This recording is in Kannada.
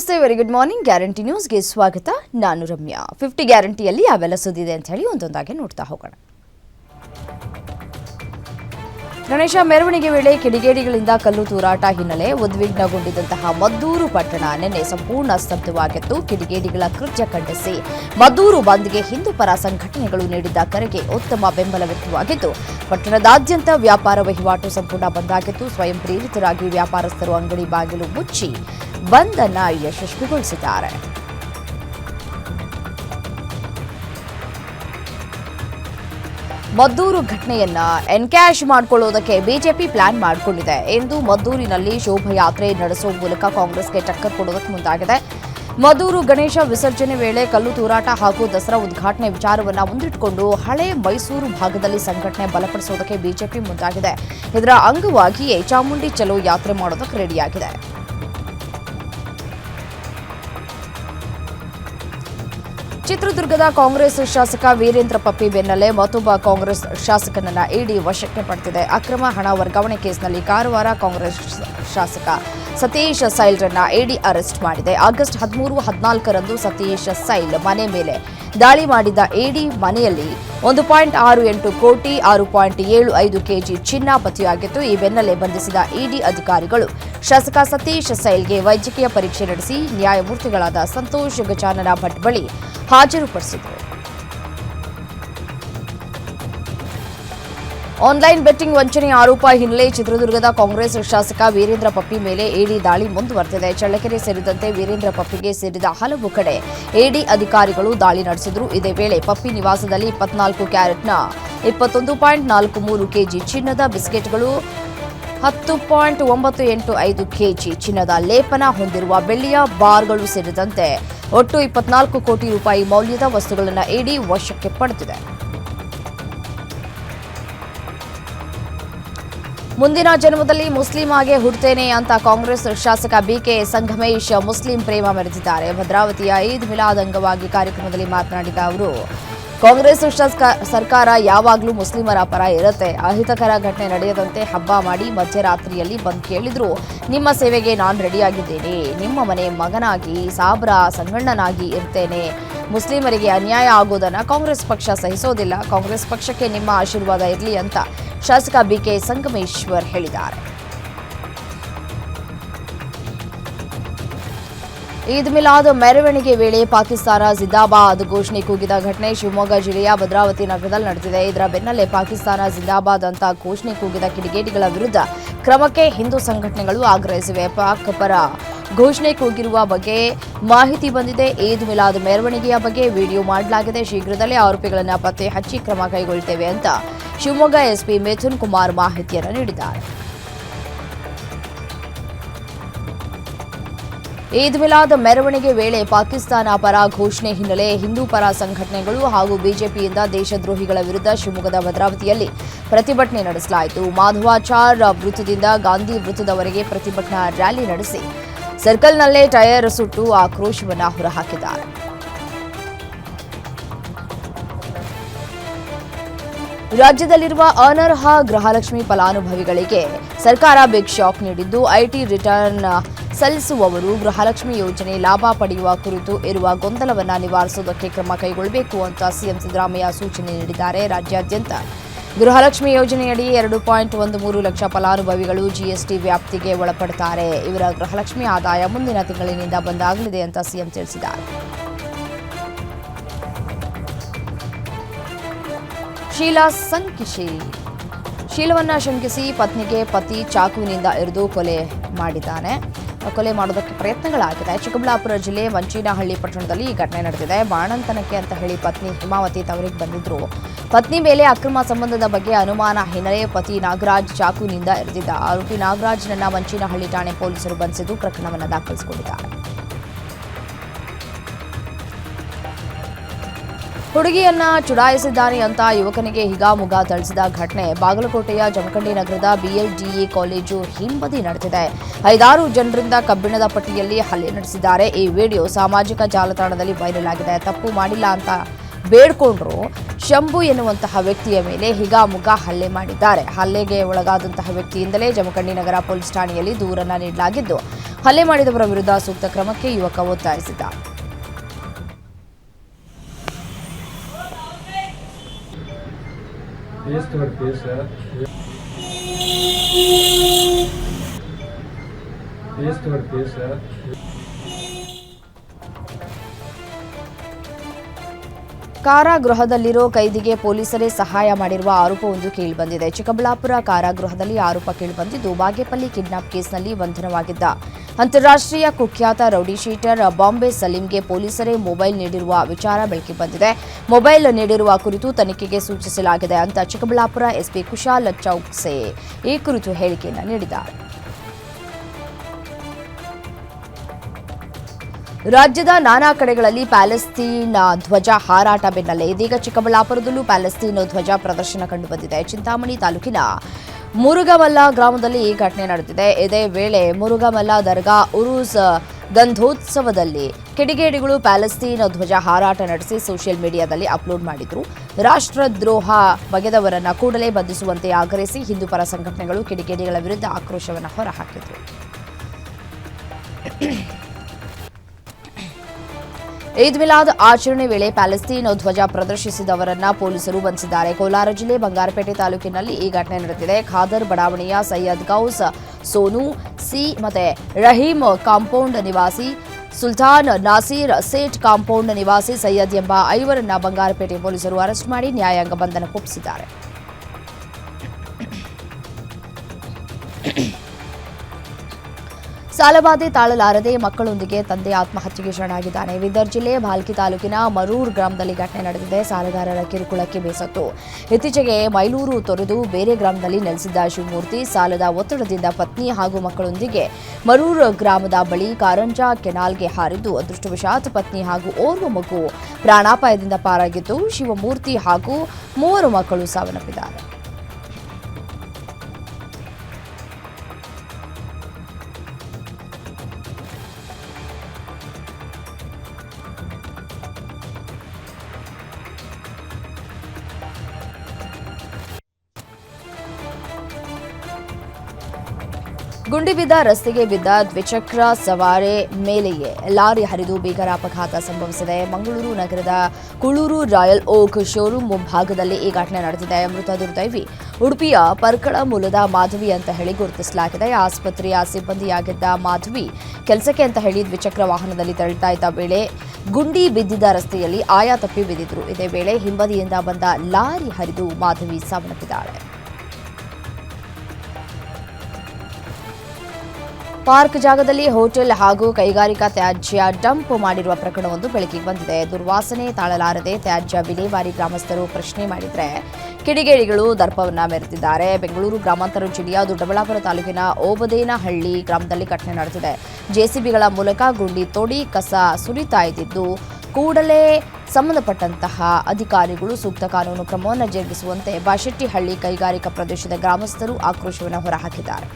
ನಮಸ್ತೆ ವೆರಿ ಗುಡ್ ಮಾರ್ನಿಂಗ್ ಗ್ಯಾರಂಟಿ ನ್ಯೂಸ್ಗೆ ಸ್ವಾಗತ. ನಾನು ರಮ್ಯಾ. ಫಿಫ್ಟಿ ಗ್ಯಾರಂಟಿಯಲ್ಲಿ ಯಾವೆಲ್ಲ ಸುದ್ದಿದೆ ಅಂತ ಹೇಳಿ ಒಂದೊಂದಾಗಿ ನೋಡ್ತಾ ಹೋಗೋಣ. ಗಣೇಶ ಮೆರವಣಿಗೆ ವೇಳೆ ಕಿಡಿಗೇಡಿಗಳಿಂದ ಕಲ್ಲು ತೂರಾಟ ಹಿನ್ನೆಲೆ ಉದ್ವಿಗ್ನಗೊಂಡಿದ್ದಂತಹ ಮದ್ದೂರು ಪಟ್ಟಣ ನಿನ್ನೆ ಸಂಪೂರ್ಣ ಸ್ತಬ್ಧವಾಗಿತ್ತು. ಕಿಡಿಗೇಡಿಗಳ ಕೃತ್ಯ ಖಂಡಿಸಿ ಮದ್ದೂರು ಬಂದ್ಗೆ ಹಿಂದೂ ಪರ ಸಂಘಟನೆಗಳು ನೀಡಿದ್ದ ಕರೆಗೆ ಉತ್ತಮ ಬೆಂಬಲ ವ್ಯಕ್ತವಾಗಿದ್ದು ಪಟ್ಟಣದಾದ್ಯಂತ ವ್ಯಾಪಾರ ವಹಿವಾಟು ಸಂಪೂರ್ಣ ಬಂದಾಗಿತ್ತು. ಸ್ವಯಂ ಪ್ರೇರಿತರಾಗಿ ವ್ಯಾಪಾರಸ್ಥರು ಅಂಗಡಿ ಬಾಗಿಲು ಮುಚ್ಚಿ ಬಂದ್ ಅನ್ನ ಯಶಸ್ವಿಗೊಳಿಸಿದ್ದಾರೆ. ಮದ್ದೂರು ಘಟನೆಯನ್ನ ಎನ್ಕ್ಯಾಶ್ ಮಾಡಿಕೊಳ್ಳುವುದಕ್ಕೆ ಬಿಜೆಪಿ ಪ್ಲಾನ್ ಮಾಡಿಕೊಂಡಿದೆ. ಎಂದು ಮದ್ದೂರಿನಲ್ಲಿ ಶೋಭಾಯಾತ್ರೆ ನಡೆಸುವ ಮೂಲಕ ಕಾಂಗ್ರೆಸ್ಗೆ ಟಕ್ಕರ್ ಕೊಡುವುದಕ್ಕೆ ಮುಂದಾಗಿದೆ. ಮದ್ದೂರು ಗಣೇಶ ವಿಸರ್ಜನೆ ವೇಳೆ ಕಲ್ಲು ತೂರಾಟ ಹಾಗೂ ದಸರಾ ಉದ್ಘಾಟನೆ ವಿಚಾರವನ್ನ ಮುಂದಿಟ್ಟುಕೊಂಡು ಹಳೆ ಮೈಸೂರು ಭಾಗದಲ್ಲಿ ಸಂಘಟನೆ ಬಲಪಡಿಸುವುದಕ್ಕೆ ಬಿಜೆಪಿ ಮುಂದಾಗಿದೆ. ಇದರ ಅಂಗವಾಗಿಯೇ ಚಾಮುಂಡಿ ಚಲೋ ಯಾತ್ರೆ ಮಾಡೋದಕ್ಕೆ ರೆಡಿಯಾಗಿದೆ ಚಿತ್ರದುರ್ಗದ ಕಾಂಗ್ರೆಸ್ ಶಾಸಕ ವೀರೇಂದ್ರ ಪಪ್ಪಿ ಬೆನ್ನಲ್ಲೇ ಮತ್ತೊಬ್ಬ ಕಾಂಗ್ರೆಸ್ ಶಾಸಕನನ್ನ ಇಡಿ ವಶಕ್ಕೆ ಪಡೆದಿದೆ. ಅಕ್ರಮ ಹಣ ವರ್ಗಾವಣೆ ಕೇಸ್ನಲ್ಲಿ ಕಾರವಾರ ಕಾಂಗ್ರೆಸ್ ಶಾಸಕ ಸತೀಶ್ ಸೈಲ್ರನ್ನ ಇಡಿ ಅರೆಸ್ಟ್ ಮಾಡಿದೆ. ಆಗಸ್ಟ್ ಹದಿಮೂರು, ಹದಿನಾಲ್ಕರಂದು ಸತೀಶ್ ಸೈಲ್ ಮನೆ ಮೇಲೆ ದಾಳಿ ಮಾಡಿದ್ದ ಇಡಿ ಮನೆಯಲ್ಲಿ ಒಂದು ಪಾಯಿಂಟ್ ಆರು ಎಂಟು ಕೋಟಿ, ಆರು ಪಾಯಿಂಟ್ ಏಳು ಐದು ಕೆಜಿ ಚಿನ್ನ ಪತ್ತೆಯಾಗಿತ್ತು ಈ ಬೆನ್ನಲ್ಲೇ ಬಂಧಿಸಿದ ಇಡಿ ಅಧಿಕಾರಿಗಳು ಶಾಸಕ ಸತೀಶ್ ಸೈಲ್ಗೆ ವೈದ್ಯಕೀಯ ಪರೀಕ್ಷೆ ನಡೆಸಿ ನ್ಯಾಯಮೂರ್ತಿಗಳಾದ ಸಂತೋಷ್ ಗಜಾನನ ಭಟ್ ಬಳಿ ಹಾಜರುಪಡಿಸಿದರು. ಆನ್ಲೈನ್ ಬೆಟ್ಟಿಂಗ್ ವಂಚನೆ ಆರೋಪ ಹಿನ್ನೆಲೆ ಚಿತ್ರದುರ್ಗದ ಕಾಂಗ್ರೆಸ್ ಶಾಸಕ ವೀರೇಂದ್ರ ಪಪ್ಪಿ ಮೇಲೆ ಎಡಿ ದಾಳಿ ಮುಂದುವರೆದಿದೆ. ಚಳ್ಳಕೆರೆ ಸೇರಿದಂತೆ ವೀರೇಂದ್ರ ಪಪ್ಪಿಗೆ ಸೇರಿದ ಹಲವು ಕಡೆ ಎಡಿ ಅಧಿಕಾರಿಗಳು ದಾಳಿ ನಡೆಸಿದರು. ಇದೇ ವೇಳೆ ಪಪ್ಪಿ ನಿವಾಸದಲ್ಲಿ ಇಪ್ಪತ್ನಾಲ್ಕು ಕ್ಯಾರೆಟ್ನ ಇಪ್ಪತ್ತೊಂದು ಪಾಯಿಂಟ್ ನಾಲ್ಕು ಮೂರು ಕೆಜಿ ಚಿನ್ನದ ಬಿಸ್ಕೆಟ್ಗಳು, ಹತ್ತು ಪಾಯಿಂಟ್ ಒಂಬತ್ತು ಎಂಟು ಐದು ಕೆಜಿ ಚಿನ್ನದ ಲೇಪನ ಹೊಂದಿರುವ ಬೆಳ್ಳಿಯ ಬಾರ್ಗಳು ಸೇರಿದಂತೆ ಒಟ್ಟು ಇಪ್ಪತ್ನಾಲ್ಕು ಕೋಟಿ ರೂಪಾಯಿ ಮೌಲ್ಯದ ವಸ್ತುಗಳನ್ನು ಇಡಿ ವಶಕ್ಕೆ ಪಡೆದಿದೆ. ಮುಂದಿನ ಜನ್ಮದಲ್ಲಿ ಮುಸ್ಲಿಂ ಆಗಿ ಹುಡ್ತೇನೆ ಅಂತ ಕಾಂಗ್ರೆಸ್ ಶಾಸಕ ಬಿಕೆ ಸಂಗಮೇಶ್ ಮುಸ್ಲಿಂ ಪ್ರೇಮ ಮೆರೆದಿದ್ದಾರೆ. ಭದ್ರಾವತಿಯ ಈದ್ ಮಿಲಾದ್ ಅಂಗವಾಗಿ ಕಾರ್ಯಕ್ರಮದಲ್ಲಿ ಮಾತನಾಡಿದ ಅವರು, ಕಾಂಗ್ರೆಸ್ ಶಾಸಕ ಸರ್ಕಾರ ಯಾವಾಗಲೂ ಮುಸ್ಲಿಮರ ಪರ ಇರುತ್ತೆ. ಅಹಿತಕರ ಘಟನೆ ನಡೆಯದಂತೆ ಹಬ್ಬ ಮಾಡಿ ಮಧ್ಯರಾತ್ರಿಯಲ್ಲಿ ಬಂದು ಕೇಳಿದ್ರು. ನಿಮ್ಮ ಸೇವೆಗೆ ನಾನು ರೆಡಿಯಾಗಿದ್ದೇನೆ. ನಿಮ್ಮ ಮನೆ ಮಗನಾಗಿ, ಸಾಬ್ರ ಸಂಗಣ್ಣನಾಗಿ ಇರ್ತೇನೆ. ಮುಸ್ಲಿಮರಿಗೆ ಅನ್ಯಾಯ ಆಗೋದನ್ನ ಕಾಂಗ್ರೆಸ್ ಪಕ್ಷ ಸಹಿಸೋದಿಲ್ಲ. ಕಾಂಗ್ರೆಸ್ ಪಕ್ಷಕ್ಕೆ ನಿಮ್ಮ ಆಶೀರ್ವಾದ ಇರಲಿ ಅಂತ ಶಾಸಕ ಬಿಕೆ ಸಂಗಮೇಶ್ವರ್ ಹೇಳಿದ್ದಾರೆ. ಈದ್ ಮಿಲಾದ್ ಮೆರವಣಿಗೆ ವೇಳೆ ಪಾಕಿಸ್ತಾನ ಜಿಂದಾಬಾದ್ ಘೋಷಣೆ ಕೂಗಿದ ಘಟನೆ ಶಿವಮೊಗ್ಗ ಜಿಲ್ಲೆಯ ಭದ್ರಾವತಿ ನಗರದಲ್ಲಿ ನಡೆದಿದೆ. ಇದರ ಬೆನ್ನಲ್ಲೇ ಪಾಕಿಸ್ತಾನ ಜಿಂದಾಬಾದ್ ಅಂತ ಘೋಷಣೆ ಕೂಗಿದ ಕಿಡಿಗೇಡಿಗಳ ವಿರುದ್ಧ ಕ್ರಮಕ್ಕೆ ಹಿಂದೂ ಸಂಘಟನೆಗಳು ಆಗ್ರಹಿಸಿವೆ. ಪಾಕ್ ಪರ ಘೋಷಣೆ ಕೂಗಿರುವ ಬಗ್ಗೆ ಮಾಹಿತಿ ಬಂದಿದೆ. ಈದ್ ಮಿಲಾದ್ ಮೆರವಣಿಗೆಯ ಬಗ್ಗೆ ವಿಡಿಯೋ ಮಾಡಲಾಗಿದೆ. ಶೀಘ್ರದಲ್ಲೇ ಆರೋಪಿಗಳನ್ನು ಪತ್ತೆ ಹಚ್ಚಿ ಕ್ರಮ ಕೈಗೊಳ್ಳುತ್ತೇವೆ ಅಂತ ಶಿವಮೊಗ್ಗ ಎಸ್ಪಿ ಮಿಥುನ್ ಕುಮಾರ್ ಮಾಹಿತಿಯನ್ನು ನೀಡಿದ್ದಾರೆ. ಈದ್ ಮಿಲಾದ್ ಮೆರವಣಿಗೆ ವೇಳೆ ಪಾಕಿಸ್ತಾನ ಪರ ಘೋಷಣೆ ಹಿನ್ನೆಲೆ ಹಿಂದೂ ಪರ ಸಂಘಟನೆಗಳು ಹಾಗೂ ಬಿಜೆಪಿಯಿಂದ ದೇಶದ್ರೋಹಿಗಳ ವಿರುದ್ಧ ಶಿವಮೊಗ್ಗದ ಭದ್ರಾವತಿಯಲ್ಲಿ ಪ್ರತಿಭಟನೆ ನಡೆಸಲಾಯಿತು. ಮಾಧವಾಚಾರ್ ವೃತ್ತದಿಂದ ಗಾಂಧಿ ವೃತ್ತದವರೆಗೆ ಪ್ರತಿಭಟನಾ ರ್ಯಾಲಿ ನಡೆಸಿ ಸರ್ಕಲ್ನಲ್ಲೇ ಟೈರ್ ಸುಟ್ಟು ಆಕ್ರೋಶವನ್ನು ಹೊರಹಾಕಿದ್ದಾರೆ. ರಾಜ್ಯದಲ್ಲಿರುವ ಅನರ್ಹ ಗೃಹಲಕ್ಷ್ಮಿ ಫಲಾನುಭವಿಗಳಿಗೆ ಸರ್ಕಾರ ಬಿಗ್ ಶಾಕ್ ನೀಡಿದ್ದು, ಐಟಿ ರಿಟರ್ನ್ ಸಲ್ಲಿಸುವವರು ಗೃಹಲಕ್ಷ್ಮಿ ಯೋಜನೆ ಲಾಭ ಪಡೆಯುವ ಕುರಿತು ಇರುವ ಗೊಂದಲವನ್ನು ನಿವಾರಿಸುವುದಕ್ಕೆ ಕ್ರಮ ಕೈಗೊಳ್ಳಬೇಕು ಅಂತ ಸಿಎಂ ಸಿದ್ದರಾಮಯ್ಯ ಸೂಚನೆ ನೀಡಿದ್ದಾರೆ. ರಾಜ್ಯಾದ್ಯಂತ ಗೃಹಲಕ್ಷ್ಮಿ ಯೋಜನೆಯಡಿ ಎರಡು ಪಾಯಿಂಟ್ ಒಂದು ಮೂರು ಲಕ್ಷ ಫಲಾನುಭವಿಗಳು ಜಿಎಸ್ಟಿ ವ್ಯಾಪ್ತಿಗೆ ಒಳಪಡುತ್ತಾರೆ ಇವರ ಗೃಹಲಕ್ಷ್ಮಿ ಆದಾಯ ಮುಂದಿನ ತಿಂಗಳಿನಿಂದ ಬಂದಾಗಲಿದೆ ಅಂತ ಸಿಎಂ ತಿಳಿಸಿದ್ದಾರೆ. ಶೀಲಾ ಸಂಕಿಶಿ. ಶೀಲವನ್ನ ಶಂಕಿಸಿ ಪತ್ನಿಗೆ ಪತಿ ಚಾಕುವಿನಿಂದ ಇರಿದು ಕೊಲೆ ಮಾಡಿದ್ದಾನೆ. ಕೊಲೆ ಮಾಡೋದಕ್ಕೆ ಪ್ರಯತ್ನಗಳಾಗಿದೆ ಚಿಕ್ಕಬಳ್ಳಾಪುರ ಜಿಲ್ಲೆ ವಂಚಿನಹಳ್ಳಿ ಪಟ್ಟಣದಲ್ಲಿ ಈ ಘಟನೆ ನಡೆದಿದೆ. ಬಾಣಂತನಕ್ಕೆ ಅಂತ ಹೇಳಿ ಪತ್ನಿ ಹಿಮಾವತಿ ತವರಿಗೆ ಬಂದಿದ್ರು. ಪತ್ನಿ ಮೇಲೆ ಅಕ್ರಮ ಸಂಬಂಧದ ಬಗ್ಗೆ ಅನುಮಾನ ಹಿನ್ನೆಲೆ ಪತಿ ನಾಗರಾಜ್ ಚಾಕುವಿನಿಂದ ಇರಿದಿದ್ದ ಆರೋಪಿ ನಾಗರಾಜ್ನನ್ನ ವಂಚಿನಹಳ್ಳಿ ಠಾಣೆ ಪೊಲೀಸರು ಬಂಧಿಸಿದ್ದು ಪ್ರಕರಣವನ್ನು ದಾಖಲಿಸಿಕೊಂಡಿದ್ದಾರೆ. ಹುಡುಗಿಯನ್ನ ಚುಡಾಯಿಸಿದ್ದಾನೆ ಅಂತ ಯುವಕನಿಗೆ ಹಿಗಾಮುಗ ಥಳಿಸಿದ ಘಟನೆ. ಬಾಗಲಕೋಟೆಯ ಜಮಖಂಡಿ ನಗರದ ಬಿಎಲ್ಡಿಇ ಕಾಲೇಜು ಹಿಂಬದಿ ನಡೆದಿದೆ. ಐದಾರು ಜನರಿಂದ ಕಬ್ಬಿಣದ ಪಟ್ಟಿಯಲ್ಲಿ ಹಲ್ಲೆ ನಡೆಸಿದ್ದಾರೆ. ಈ ವಿಡಿಯೋ ಸಾಮಾಜಿಕ ಜಾಲತಾಣದಲ್ಲಿ ವೈರಲ್ ಆಗಿದೆ. ತಪ್ಪು ಮಾಡಿಲ್ಲ ಅಂತ ಬೇಡ್ಕೊಂಡ್ರು ಶಂಭು ಎನ್ನುವಂತಹ ವ್ಯಕ್ತಿಯ ಮೇಲೆ ಹಿಗಾಮುಗ ಹಲ್ಲೆ ಮಾಡಿದ್ದಾರೆ. ಹಲ್ಲೆಗೆ ಒಳಗಾದಂತಹ ವ್ಯಕ್ತಿಯಿಂದಲೇ ಜಮಖಂಡಿ ನಗರ ಪೊಲೀಸ್ ಠಾಣೆಯಲ್ಲಿ ದೂರನ್ನ ನೀಡಲಾಗಿದ್ದು, ಹಲ್ಲೆ ಮಾಡಿದವರ ವಿರುದ್ಧ ಸೂಕ್ತ ಕ್ರಮಕ್ಕೆ ಯುವಕ ಒತ್ತಾಯಿಸಿದ್ದ ಪೀಸ್ ತಗೊಳ್ಳಿ ಪೀಸ್ ಪೀಸ್ ಕಾರಾಗೃಹದಲ್ಲಿರೋ ಕೈದಿಗೆ ಪೊಲೀಸರೇ ಸಹಾಯ ಮಾಡಿರುವ ಆರೋಪವೊಂದು ಕೇಳಿಬಂದಿದೆ. ಚಿಕ್ಕಬಳ್ಳಾಪುರ ಕಾರಾಗೃಹದಲ್ಲಿ ಆರೋಪ ಕೇಳಿಬಂದಿದ್ದು, ಬಾಗೇಪಲ್ಲಿ ಕಿಡ್ನಾಪ್ ಕೇಸ್ನಲ್ಲಿ ಬಂಧನವಾಗಿದ್ದ ಅಂತಾರಾಷ್ಟ್ರೀಯ ಕುಖ್ಯಾತ ರೌಡಿ ಶೀಟರ್ ಬಾಂಬೆ ಸಲೀಂಗೆ ಪೊಲೀಸರೇ ಮೊಬೈಲ್ ನೀಡಿರುವ ವಿಚಾರ ಬೆಳಕಿಗೆ ಬಂದಿದೆ. ಮೊಬೈಲ್ ನೀಡಿರುವ ಕುರಿತು ತನಿಖೆಗೆ ಸೂಚಿಸಲಾಗಿದೆ ಅಂತ ಚಿಕ್ಕಬಳ್ಳಾಪುರ ಎಸ್ಪಿ ಕುಶಾಲ್ ಚೌಕ್ಸೆ ಈ ಕುರಿತು ಹೇಳಿಕೆಯನ್ನು ನೀಡಿದ್ದಾರೆ. ರಾಜ್ಯದ ನಾನಾ ಕಡೆಗಳಲ್ಲಿ ಪ್ಯಾಲೆಸ್ತೀನ್ ಧ್ವಜ ಹಾರಾಟ ಬೆನ್ನಲ್ಲೇ ಇದೀಗ ಚಿಕ್ಕಬಳ್ಳಾಪುರದಲ್ಲೂ ಪ್ಯಾಲೆಸ್ತೀನ್ ಧ್ವಜ ಪ್ರದರ್ಶನ ಕಂಡುಬಂದಿದೆ ಚಿಂತಾಮಣಿ ತಾಲೂಕಿನ ಮುರುಗಮಲ್ಲ ಗ್ರಾಮದಲ್ಲಿ ಈ ಘಟನೆ ನಡೆದಿದೆ. ಇದೇ ವೇಳೆ ಮುರುಗಮಲ್ಲ ದರ್ಗಾ ಉರುಸ್ ಗಂಧೋತ್ಸವದಲ್ಲಿ ಕಿಡಿಗೇಡಿಗಳು ಪ್ಯಾಲೆಸ್ತೀನ್ ಧ್ವಜ ಹಾರಾಟ ನಡೆಸಿ ಸೋಷಿಯಲ್ ಮೀಡಿಯಾದಲ್ಲಿ ಅಪ್ಲೋಡ್ ಮಾಡಿದ್ರು. ರಾಷ್ಟ್ರದ್ರೋಹ ಬಗೆದವರನ್ನ ಕೂಡಲೇ ಬಂಧಿಸುವಂತೆ ಆಗ್ರಹಿಸಿ ಹಿಂದೂಪರ ಸಂಘಟನೆಗಳು ಕಿಡಿಗೇಡಿಗಳ ವಿರುದ್ಧ ಆಕ್ರೋಶವನ್ನು ಹೊರಹಾಕಿದ್ರು. ಈದ್ ಮಿಲಾದ್ ಆಚರಣೆ ವೇಳೆ ಪ್ಯಾಲೆಸ್ತೀನ್ ಧ್ವಜ ಪ್ರದರ್ಶಿಸಿದವರನ್ನ ಪೊಲೀಸರು ಬಂಧಿಸಿದ್ದಾರೆ. ಕೋಲಾರ ಜಿಲ್ಲೆ ಬಂಗಾರಪೇಟೆ ತಾಲೂಕಿನಲ್ಲಿ ಈ ಘಟನೆ ನಡೆದಿದೆ. ಖಾದರ್ ಬಡಾವಣೆಯ ಸೈಯದ್ ಗೌಸ್, ಸೋನು, ಸಿ ಮತ್ತೆ ರಹೀಂ ಕಾಂಪೌಂಡ್ ನಿವಾಸಿ ಸುಲ್ತಾನ್ ನಾಸೀರ್ ಸೇಠ್ ಕಾಂಪೌಂಡ್ ನಿವಾಸಿ ಸೈಯದ್ ಎಂಬ ಐವರನ್ನ ಬಂಗಾರಪೇಟೆ ಪೊಲೀಸರು ಅರೆಸ್ಟ್ ಮಾಡಿ ನ್ಯಾಯಾಂಗ ಬಂಧನಕ್ಕೊಪ್ಪಿಸಿದ್ದಾರೆ ಸಾಲಬಾಧೆ ತಾಳಲಾರದೆ ಮಕ್ಕಳೊಂದಿಗೆ ತಂದೆ ಆತ್ಮಹತ್ಯೆಗೆ ಶರಣಾಗಿದ್ದಾನೆ. ಬೀದರ್ ಜಿಲ್ಲೆ ಭಾಲ್ಕಿ ತಾಲೂಕಿನ ಮರೂರ್ ಗ್ರಾಮದಲ್ಲಿ ಘಟನೆ ನಡೆದಿದೆ. ಸಾಲಗಾರರ ಕಿರುಕುಳಕ್ಕೆ ಬೇಸತ್ತು. ಇತ್ತೀಚೆಗೆ ಮೈಲೂರು ತೊರೆದು ಬೇರೆ ಗ್ರಾಮದಲ್ಲಿ ನೆಲೆಸಿದ್ದ ಶಿವಮೂರ್ತಿ, ಸಾಲದ ಒತ್ತಡದಿಂದ ಪತ್ನಿ ಹಾಗೂ ಮಕ್ಕಳೊಂದಿಗೆ ಮರೂರ್ ಗ್ರಾಮದ ಬಳಿ ಕಾರಂಜಾ ಕೆನಾಲ್ಗೆ ಹಾರಿದ್ದು, ಅದೃಷ್ಟವಶಾತ್ ಪತ್ನಿ ಹಾಗೂ ಓರ್ವ ಮಗು ಪ್ರಾಣಾಪಾಯದಿಂದ ಪಾರಾಗಿದ್ದು, ಶಿವಮೂರ್ತಿ ಹಾಗೂ ಮೂವರು ಮಕ್ಕಳು ಸಾವನ್ನಪ್ಪಿದ್ದಾರೆ. ಗುಂಡಿ ಬಿದ್ದ ರಸ್ತೆಗೆ ಬಿದ್ದ ದ್ವಿಚಕ್ರ ಸವಾರಿ ಮೇಲೆಯೇ ಲಾರಿ ಹರಿದು ಭೀಕರ ಅಪಘಾತ ಸಂಭವಿಸಿದೆ. ಮಂಗಳೂರು ನಗರದ ಕುಳೂರು ರಾಯಲ್ ಓಕ್ ಶೋರೂಮ್ ಮುಂಭಾಗದಲ್ಲಿ ಈ ಘಟನೆ ನಡೆದಿದೆ. ಮೃತ ದುರ್ದೈವಿ ಉಡುಪಿಯ ಪರ್ಕಳ ಮೂಲದ ಮಾಧವಿ ಅಂತ ಹೇಳಿ ಗುರುತಿಸಲಾಗಿದೆ. ಆಸ್ಪತ್ರೆಯ ಸಿಬ್ಬಂದಿಯಾಗಿದ್ದ ಮಾಧವಿ ಕೆಲಸಕ್ಕೆ ಅಂತ ಹೇಳಿ ದ್ವಿಚಕ್ರ ವಾಹನದಲ್ಲಿ ತೆರಳುತ್ತಾ ಇದ್ದ ವೇಳೆ ಗುಂಡಿ ಬಿದ್ದಿದ್ದ ರಸ್ತೆಯಲ್ಲಿ ಆಯಾ ತಪ್ಪಿ ಬಿದ್ದಿದ್ರು. ಇದೇ ವೇಳೆ ಹಿಂಬದಿಯಿಂದ ಬಂದ ಲಾರಿ ಹರಿದು ಮಾಧವಿ ಸಾವನ್ನಪ್ಪಿದ್ದಾಳೆ. ಪಾರ್ಕ್ ಜಾಗದಲ್ಲಿ ಹೋಟೆಲ್ ಹಾಗೂ ಕೈಗಾರಿಕಾ ತ್ಯಾಜ್ಯ ಡಂಪ್ ಮಾಡಿರುವ ಪ್ರಕರಣವೊಂದು ಬೆಳಕಿಗೆ ಬಂದಿದೆ. ದುರ್ವಾಸನೆ ತಾಳಲಾರದೆ ತ್ಯಾಜ್ಯ ವಿಲೇವಾರಿ ಗ್ರಾಮಸ್ಥರು ಪ್ರಶ್ನೆ ಮಾಡಿದರೆ ಕಿಡಿಗೇಡಿಗಳು ದರ್ಪವನ್ನು ಮೆರೆತಿದ್ದಾರೆ ಬೆಂಗಳೂರು ಗ್ರಾಮಾಂತರ ಜಿಲ್ಲೆಯ ದೊಡ್ಡಬಳ್ಳಾಪುರ ತಾಲೂಕಿನ ಓಬದೇನಹಳ್ಳಿ ಗ್ರಾಮದಲ್ಲಿ ಘಟನೆ ನಡೆದಿದೆ. ಜೆಸಿಬಿಗಳ ಮೂಲಕ ಗುಂಡಿ ತೋಡಿ ಕಸ ಸುರಿತಾ ಇದ್ದಿದ್ದು ಕೂಡಲೇ ಸಂಬಂಧಪಟ್ಟಂತಹ ಅಧಿಕಾರಿಗಳು ಸೂಕ್ತ ಕಾನೂನು ಕ್ರಮವನ್ನು ಜರುಗಿಸುವಂತೆ ಬಾಶೆಟ್ಟಿಹಳ್ಳಿ ಕೈಗಾರಿಕಾ ಪ್ರದೇಶದ ಗ್ರಾಮಸ್ಥರು ಆಕ್ರೋಶವನ್ನು ಹೊರಹಾಕಿದ್ದಾರೆ.